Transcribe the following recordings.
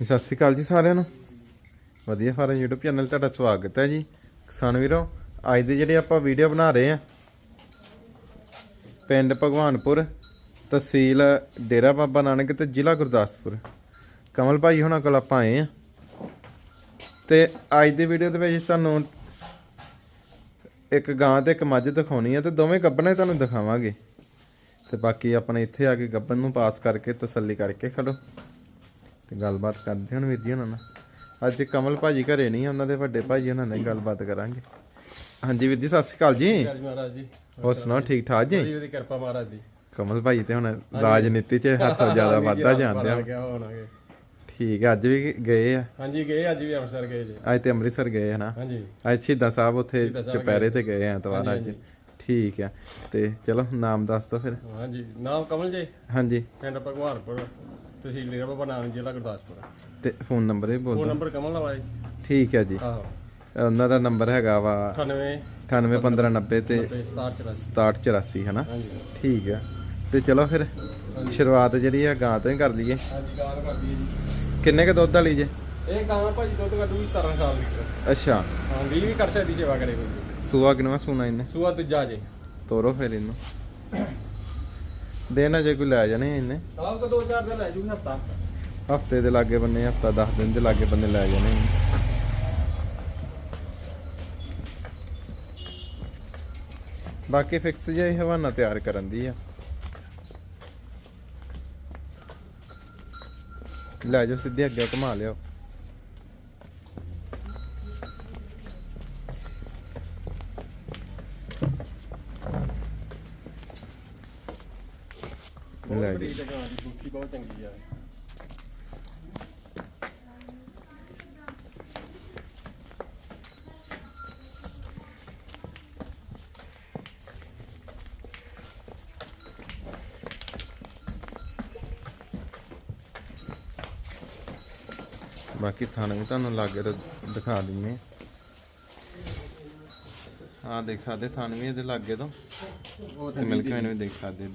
ਸਤਿ ਸ਼੍ਰੀ ਅਕਾਲ ਜੀ ਸਾਰਿਆਂ ਨੂੰ। ਵਧੀਆ ਫਾਰਮ YouTube ਚੈਨਲ ਤੁਹਾਡਾ ਸਵਾਗਤ ਹੈ ਜੀ। ਕਿਸਾਨ ਵੀਰੋ, ਅੱਜ ਦੇ ਜਿਹੜੇ ਆਪਾਂ ਵੀਡੀਓ ਬਣਾ ਰਹੇ ਆ ਪਿੰਡ ਭਗਵਾਨਪੁਰ, ਤਹਿਸੀਲ ਡੇਰਾ ਬਾਬਾ ਨਾਨਕ ਤੇ ਜ਼ਿਲ੍ਹਾ ਗੁਰਦਾਸਪੁਰ। ਕਮਲ ਭਾਈ ਹੁਣਾਂ ਕੋਲ ਆਪਾਂ ਆਏ ਆ ਤੇ ਅੱਜ ਦੀ ਵੀਡੀਓ ਦੇ ਵਿੱਚ ਤੁਹਾਨੂੰ ਇੱਕ ਗਾਂ ਤੇ ਇੱਕ ਮੱਝ ਦਿਖਾਉਣੀ ਹੈ ਤੇ ਦੋਵੇਂ ਗੱਬਣੇ ਤੁਹਾਨੂੰ ਦਿਖਾਵਾਂਗੇ। ਤੇ ਬਾਕੀ ਆਪਣੇ ਇੱਥੇ ਆ ਕੇ ਗੱਬਣ ਨੂੰ ਪਾਸ ਕਰਕੇ ਤਸੱਲੀ ਕਰਕੇ ਖੜੋ। ਤੇ ਗੱਲਬਾਤ ਕਰਦੇ ਹੁਣ ਵੀਰ ਜੀ ਉਹਨਾਂ ਨਾਲ। ਅੱਜ ਕਮਲ ਭਾਜੀ ਘਰੇ ਨਹੀਂ ਉਹਨਾਂ ਦੇ ਵੱਡੇ ਭਾਜੀ ਉਹਨਾਂ ਨਾਲ ਗੱਲਬਾਤ ਕਰਾਂਗੇ। ਹਾਂਜੀ ਵੀਰ ਜੀ ਸਤਿ ਸ਼੍ਰੀ ਅਕਾਲ ਜੀ। ਜੀ ਮਹਾਰਾਜ ਜੀ। ਹੋਰ ਸੁਣਾਓ ਠੀਕ ਠਾਕ ਜੀ? ਜੀ ਉਹਦੀ ਕਿਰਪਾ ਮਹਾਰਾਜ ਦੀ। ਕਮਲ ਭਾਜੀ ਤੇ ਹੁਣ ਰਾਜਨੀਤੀ 'ਚ ਹੱਥੋਂ ਜ਼ਿਆਦਾ ਵੱਧਦਾ ਜਾਂਦੇ ਆ। ਹੋਣਾਗੇ ਠੀਕ ਹੈ ਅੱਜ ਵੀ ਗਏ ਆ? ਹਾਂਜੀ ਗਏ ਅੱਜ ਵੀ ਅੰਮ੍ਰਿਤਸਰ ਗਏ ਜੀ। ਅੱਜ ਤੇ ਅੰਮ੍ਰਿਤਸਰ ਗਏ ਹਨਾ ਹਾਂਜੀ। ਅੱਜ ਸ਼ਹੀਦਾਂ ਸਾਹਿਬ ਉੱਥੇ ਚੁਪਹਿਰੇ ਤੇ ਗਏ ਆ ਐਤਵਾਰ ਅੱਜ। ਠੀਕ ਆ ਤੇ ਚਲੋ ਨਾਮ ਦੱਸ ਦਿਓ ਫਿਰ। ਹਾਂਜੀ ਨਾਮ ਕਮਲ ਜੀ? ਹਾਂਜੀ। ਪਿੰਡ ਭਗਵਾਨਪੁਰ। ਤਹਿਸੀਲ ਡੇਰਾ ਬਾਬਾ ਨਾਨਕ ਜ਼ਿਲ੍ਹਾ ਗੁਰਦਾਸਪੁਰ ਤੇ ਫੋਨ ਨੰਬਰ ਵੀ ਬੋਲ ਫੋਨ ਦਿਓ। ਨੰਬਰ ਕਮਲ ਦਾ ਜੀ। ਠੀਕ ਹੈ ਜੀ। ਆਹੋ। ਉਹਨਾਂ ਦਾ ਨੰਬਰ ਹੈਗਾ ਵਾ 98 981590 ਤੇ 6784 6784 ਹਨਾ? ਹਾਂਜੀ। ਠੀਕ ਆ। ਤੇ ਚਲੋ ਫਿਰ ਸ਼ੁਰੂਆਤ ਜਿਹੜੀ ਆ ਗਾਂ ਤੋਂ ਹੀ ਕਰ ਲਈਏ। ਹਾਂਜੀ ਗਾਂ ਕਰਦੀ ਹੈ ਜੀ। ਕਿੰਨੇ ਕ ਦੁੱਧ ਵਾਲੀ ਜੇ? ਇਹ ਗਾਂ ਭਾਜੀ ਦੁੱਧ ਕੱਢੂਗੀ 17 ਸਾਲ ਦੀ। ਅੱਛਾ। ਹਾਂ ਵੀ ਵੀ ਕਰ ਸਕਦੀ ਸੇਵਾ ਕਰੇ ਕੋਈ। ਸੂਆ ਕਿਨਵਾ ਸੂਣਾ ਇਹਨੇ? ਸੂਆ ਦੂਜਾ ਜੇ। ਤੋਰੋ ਫਿਰ ਇਹਨੂੰ। ਦੇਣਾ ਜੇ ਕੋਈ ਲੈ ਜਾਣੇ ਇਹਨੇ ਸਾਲ ਤੋਂ ਦੋ ਚਾਰ ਦਿਨ ਲੈ ਜੂਗੀ ਹਫਤਾ। ਹਫ਼ਤੇ ਦੇ ਲਾਗੇ ਬੰਨੇ ਹਫਤਾ 10 ਦਿਨ ਦੇ ਲਾਗੇ ਬੰਨੇ ਲੈ ਜਾਣੇ। ਬਾਕੀ ਫਿਕਸ ਜਿਹਾ ਹੀ ਹਵਾਨਾ ਤਿਆਰ ਕਰਨ ਦੀ ਆ। ਲੈ ਜਾਓ ਸਿੱਧੇ ਅੱਗੇ ਘੁਮਾ ਲਿਓ ਲੈ ਜੀ। ਬੁੱਕੀ ਬਹੁਤ ਚੰਗੀ ਆ। ਬਾਕੀ ਥਾਣੇ ਵੀ ਤੁਹਾਨੂੰ ਲਾਗੇ ਤੋਂ ਦਿਖਾ ਦਿੰਨੇ ਆ। ਦੇਖ ਸਕਦੇ ਥਾਣੇ ਵੀ ਇਹਦੇ ਲਾਗੇ ਤੋਂ। ਉਹ ਤੇ ਮਿਲਕ ਨੂੰ ਵੀ ਦੇਖ ਸਕਦੇ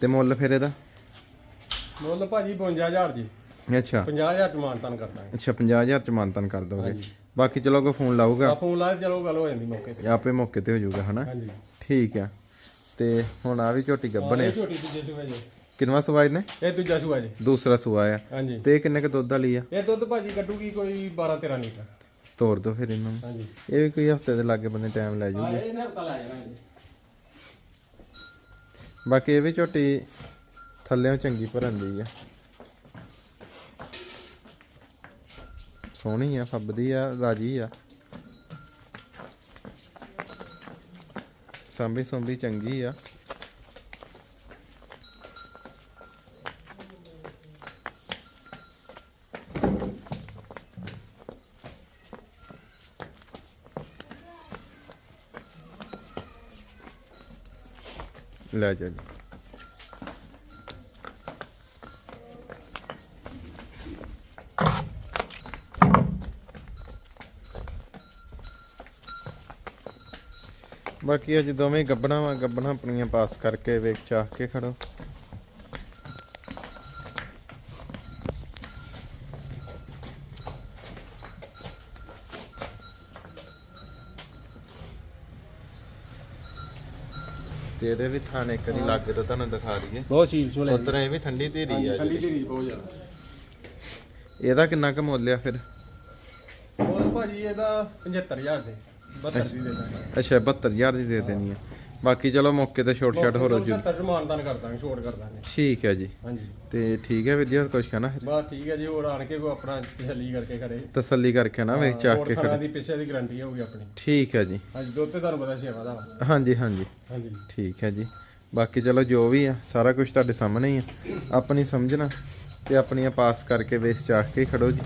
ਤੇ ਮੁੱਲ ਫਿਰ ਇਹਦਾ? ਮੁੱਲ ਭਾਜੀ 52000 ਜੀ। ਅੱਛਾ। 50000 ਚ ਮਾਨਤਾਨ ਕਰਦਾ ਅੱਛਾ 50000 ਚ ਮਾਨਤਨ ਕਰ ਦੋਗੇ। ਬਾਕੀ ਚਲੋ ਕੋਈ ਫੋਨ ਲਾਊਗਾ। ਫੋਨ ਲਾਇਆ ਚਲੋ ਗੱਲ ਹੋ ਜਾਂਦੀ ਮੌਕੇ ਤੇ। ਆਪੇ ਮੌਕੇ ਤੇ ਹੋ ਜਾਊਗਾ ਹਨਾ? ਹਾਂਜੀ। ਠੀਕ ਆ। ਤੇ ਹੁਣ ਆ ਵੀ ਝੋਟੀ ਗੱਬਣ ਛੋਟੀ ਦੂਜੇ ਸੂਏ ਜੀ। ਕਿੰਨਵਾ ਸਵਾਈ ਨੇ ਇਹ ਦੂਜਾ ਸੂਆ ਜੀ। ਦੂਸਰਾ ਸੂਆ ਆ। ਹਾਂਜੀ। ਤੇ ਕਿੰਨੇ ਕ ਦੁੱਧ ਵਾਲੀ ਆ? ਇਹ ਦੁੱਧ ਭਾਜੀ ਕੱਢੂਗੀ ਕੋਈ 12 13 ਲੀਟਰ। ਤੋੜ ਦੋ ਫਿਰ ਇਹਨੂੰ। ਹਾਂਜੀ। ਇਹ ਵੀ ਕੋਈ ਹਫ਼ਤੇ ਦੇ ਲਾਗੇ ਬੰਨੇ ਟਾਈਮ ਲੈ ਜੂਗੀ। ਇਹ ਨਾ ਪਤਾ ਲੈ ਜਾਣਾ ਜੀ। ਬਾਕੀ ਇਹ ਵੀ ਝੋਟੀ ਥੱਲੇੋਂ ਚੰਗੀ ਭਰਨ ਦੀ ਆ। ਸੋਹਣੀ ਆ, ਫੱਬਦੀ ਆ, ਰਾਜੀ ਆ। ਸੰਭੀ ਸੰਭੀ ਚੰਗੀ ਆ। ਲੈ ਜਾ ਜੀ। ਬਾਕੀ ਅੱਜ ਦੋਵੇਂ ਗੱਬਣਾ ਵਾ, ਗੱਬਣਾ ਆਪਣੀਆਂ ਪਾਸ ਕਰਕੇ ਵੇਖ, ਚਾਹ ਕੇ ਖੜੋ। ਤੇ ਇਹਦੇ ਵੀ ਥਾਣੇ ਕਰੀ ਲਾਗੇ ਤੋਂ ਤੁਹਾਨੂੰ ਦਿਖਾ ਦਈਏ। ਬਹੁਤ ਸੀਲ ਚੋਲੇ ਉਧਰ ਇਹ ਵੀ ਠੰਡੀ ਧੀਰੀ ਆ ਠੰਡੀ। ਦੀ ਬਹੁਤ ਜ਼ਿਆਦਾ। ਇਹਦਾ ਕਿੰਨਾ ਕੁ ਮੁੱਲ ਆ ਫਿਰ? ਮੁੱਲ ਭਾਜੀ ਇਹਦਾ 75000 ਦੇ 72 ਦੀ ਦੇ ਦਾਂਗੇ। ਅੱਛਾ 72000 ਦੀ ਦੇ ਦੇਣੀ ਆ। ਬਾਕੀ ਚਲੋ ਮੌਕੇ ਤੇ ਛੋਟ ਛਾਟ ਹੋ ਜੂ 70 ਚ ਮਾਨਤਾਨ ਕਰ ਦਾਂਗੇ ਛੋੜ ਕਰ ਦਾਂਗੇ। ਠੀਕ ਹੈ ਜੀ। ਹਾਂਜੀ। ਤੇ ਠੀਕ ਹੈ ਵੀਰ ਜੀ ਹੋਰ ਕੁਝ ਕਹਿਣਾ? ਬਸ ਠੀਕ ਹੈ ਜੀ ਹੋਰ ਆਣ ਕੇ ਕੋ ਆਪਣਾ ਤਸੱਲੀ ਕਰਕੇ ਖੜੇ। ਤਸੱਲੀ ਕਰਕੇ ਨਾ ਵੇਖ ਚੱਕ ਕੇ ਖੜਾ। ਦੀ ਪਿੱਛੇ ਦੀ ਗਾਰੰਟੀ ਹੋਊਗੀ ਆਪਣੀ। ਠੀਕ ਹੈ ਜੀ। ਹਾਂਜੀ ਦੁੱਧ ਤੇ ਤੁਹਾਨੂੰ ਪਤਾ ਸੇਵਾ ਦਾ। ਹਾਂਜੀ ਹਾਂਜੀ। ਹਾਂਜੀ। ਠੀਕ ਹੈ ਜੀ। ਬਾਕੀ ਚਲੋ ਜੋ ਵੀ ਆ ਸਾਰਾ ਕੁਝ ਤੁਹਾਡੇ ਸਾਹਮਣੇ ਹੀ ਆ। ਆਪਣੀ ਸਮਝਣਾ ਤੇ ਆਪਣੀਆਂ ਪਾਸ ਕਰਕੇ ਵੇਸ ਚਾਕ ਕੇ ਖੜੋ ਜੀ।